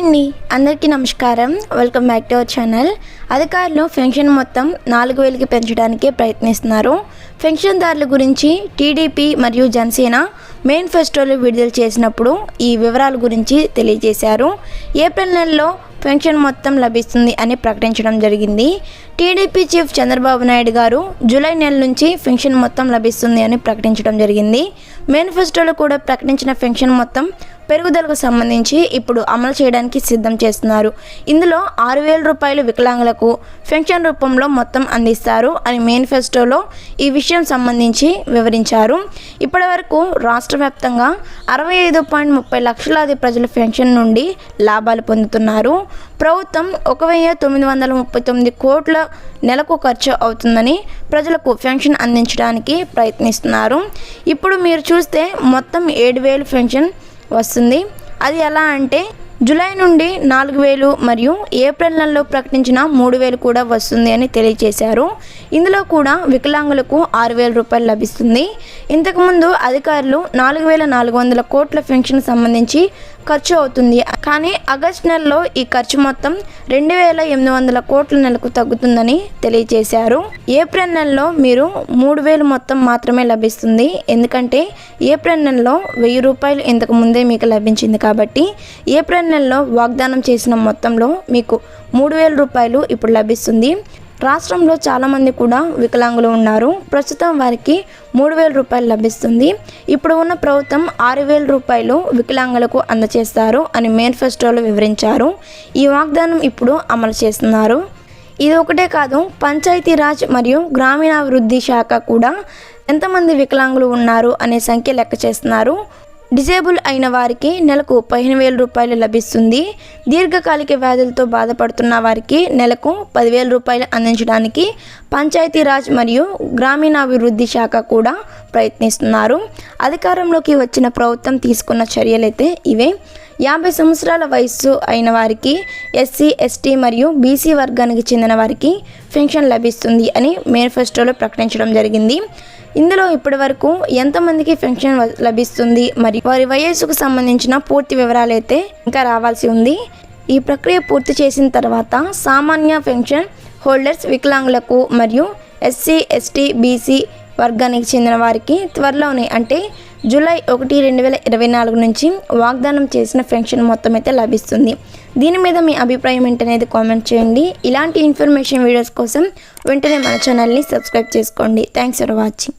అండి అందరికీ నమస్కారం. Welcome back to our channel అధికారులు పెన్షన్ మొత్తం నాలుగు వేలకి పెంచడానికి ప్రయత్నిస్తున్నారు. పెన్షన్దారుల గురించి టీడీపీ మరియు జనసేన మేనిఫెస్టోలు విడుదల చేసినప్పుడు ఈ వివరాల గురించి తెలియజేశారు. ఏప్రిల్ నెలలో పెన్షన్ మొత్తం లభిస్తుంది అని ప్రకటించడం జరిగింది. టీడీపీ చీఫ్ చంద్రబాబు నాయుడు గారు జూలై నెల నుంచి పెన్షన్ మొత్తం లభిస్తుంది అని ప్రకటించడం జరిగింది. మేనిఫెస్టోలో కూడా ప్రకటించిన పెన్షన్ మొత్తం పెరుగుదలకు సంబంధించి ఇప్పుడు అమలు చేయడానికి సిద్ధం చేస్తున్నారు. ఇందులో ఆరు వేల రూపాయలు వికలాంగులకు పెన్షన్ రూపంలో మొత్తం అందిస్తారు అని మేనిఫెస్టోలో ఈ విషయం సంబంధించి వివరించారు. ఇప్పటి వరకు రాష్ట్ర వ్యాప్తంగా అరవై ఐదు పాయింట్ ముప్పై లక్షలాది ప్రజలు పెన్షన్ నుండి లాభాలు పొందుతున్నారు. ప్రభుత్వం ఒక వెయ్యి తొమ్మిది వందల ముప్పై తొమ్మిది కోట్ల నెలకు ఖర్చు అవుతుందని ప్రజలకు పెన్షన్ అందించడానికి ప్రయత్నిస్తున్నారు. ఇప్పుడు మీరు చూ చూస్తే మొత్తం ఏడు వేలు పెన్షన్ వస్తుంది. అది ఎలా అంటే జూలై నుండి నాలుగు వేలు మరియు ఏప్రిల్ నెలలో ప్రకటించిన మూడు వేలు కూడా వస్తుంది అని తెలియజేశారు ఇందులో కూడా వికలాంగులకు ఆరు వేల రూపాయలు లభిస్తుంది. ఇంతకుముందు అధికారులు నాలుగు వేల నాలుగు వందల కోట్ల పెన్షన్ సంబంధించి ఖర్చు అవుతుంది. కానీ ఆగస్ట్ నెలలో ఈ ఖర్చు మొత్తం రెండు వేల ఎనిమిది వందల కోట్ల నెలకు తగ్గుతుందని తెలియజేశారు. ఏప్రిల్ నెలలో మీరు మూడు వేలు మొత్తం మాత్రమే లభిస్తుంది. ఎందుకంటే ఏప్రిల్ నెలలో వెయ్యి రూపాయలు ఇంతకు ముందే మీకు లభించింది కాబట్టి ఏప్రిల్ నెలలో వాగ్దానం చేసిన మొత్తంలో మీకు మూడు వేల రూపాయలు ఇప్పుడు లభిస్తుంది. రాష్ట్రంలో చాలామంది కూడా వికలాంగులు ఉన్నారు. ప్రస్తుతం వారికి మూడు వేల రూపాయలు లభిస్తుంది. ఇప్పుడు ఉన్న ప్రభుత్వం ఆరు వేల రూపాయలు వికలాంగులకు అందజేస్తారు అని మేనిఫెస్టోలో వివరించారు. ఈ వాగ్దానం ఇప్పుడు అమలు చేస్తున్నారు. ఇది ఒకటే కాదు పంచాయతీరాజ్ మరియు గ్రామీణాభివృద్ధి శాఖ కూడా ఎంతమంది వికలాంగులు ఉన్నారు అనే సంఖ్య లెక్క చేస్తున్నారు. డిజేబుల్ అయిన వారికి నెలకు పదిహేను వేల రూపాయలు లభిస్తుంది. దీర్ఘకాలిక వ్యాధులతో బాధపడుతున్న వారికి నెలకు పదివేల రూపాయలు అందించడానికి పంచాయతీరాజ్ మరియు గ్రామీణాభివృద్ధి శాఖ కూడా ప్రయత్నిస్తున్నారు. అధికారంలోకి వచ్చిన ప్రభుత్వం తీసుకున్న చర్యలైతే ఇవే. యాభై సంవత్సరాల వయస్సు అయిన వారికి ఎస్సీ ఎస్టీ మరియు బీసీ వర్గానికి చెందిన వారికి పెన్షన్ లభిస్తుంది అని మేనిఫెస్టోలో ప్రకటించడం జరిగింది. ఇందులో ఇప్పటి వరకు ఎంతమందికి పెన్షన్ లభిస్తుంది మరి వారి వయస్సుకు సంబంధించిన పూర్తి వివరాలు అయితే ఇంకా రావాల్సి ఉంది. ఈ ప్రక్రియ పూర్తి చేసిన తర్వాత సామాన్య పెన్షన్ హోల్డర్స్ వికలాంగులకు మరియు ఎస్సీ ఎస్టీ బీసీ వర్గానికి చెందిన వారికి త్వరలోనే అంటే జూలై ఒకటి రెండు వేల ఇరవై నాలుగు నుంచి వాగ్దానం చేసిన పెన్షన్ మొత్తం అయితే లభిస్తుంది. దీని మీద మీ అభిప్రాయం ఏంటనేది కామెంట్ చేయండి. ఇలాంటి ఇన్ఫర్మేషన్ వీడియోస్ కోసం వెంటనే మన ఛానల్ని సబ్స్క్రైబ్ చేసుకోండి. Thanks for watching.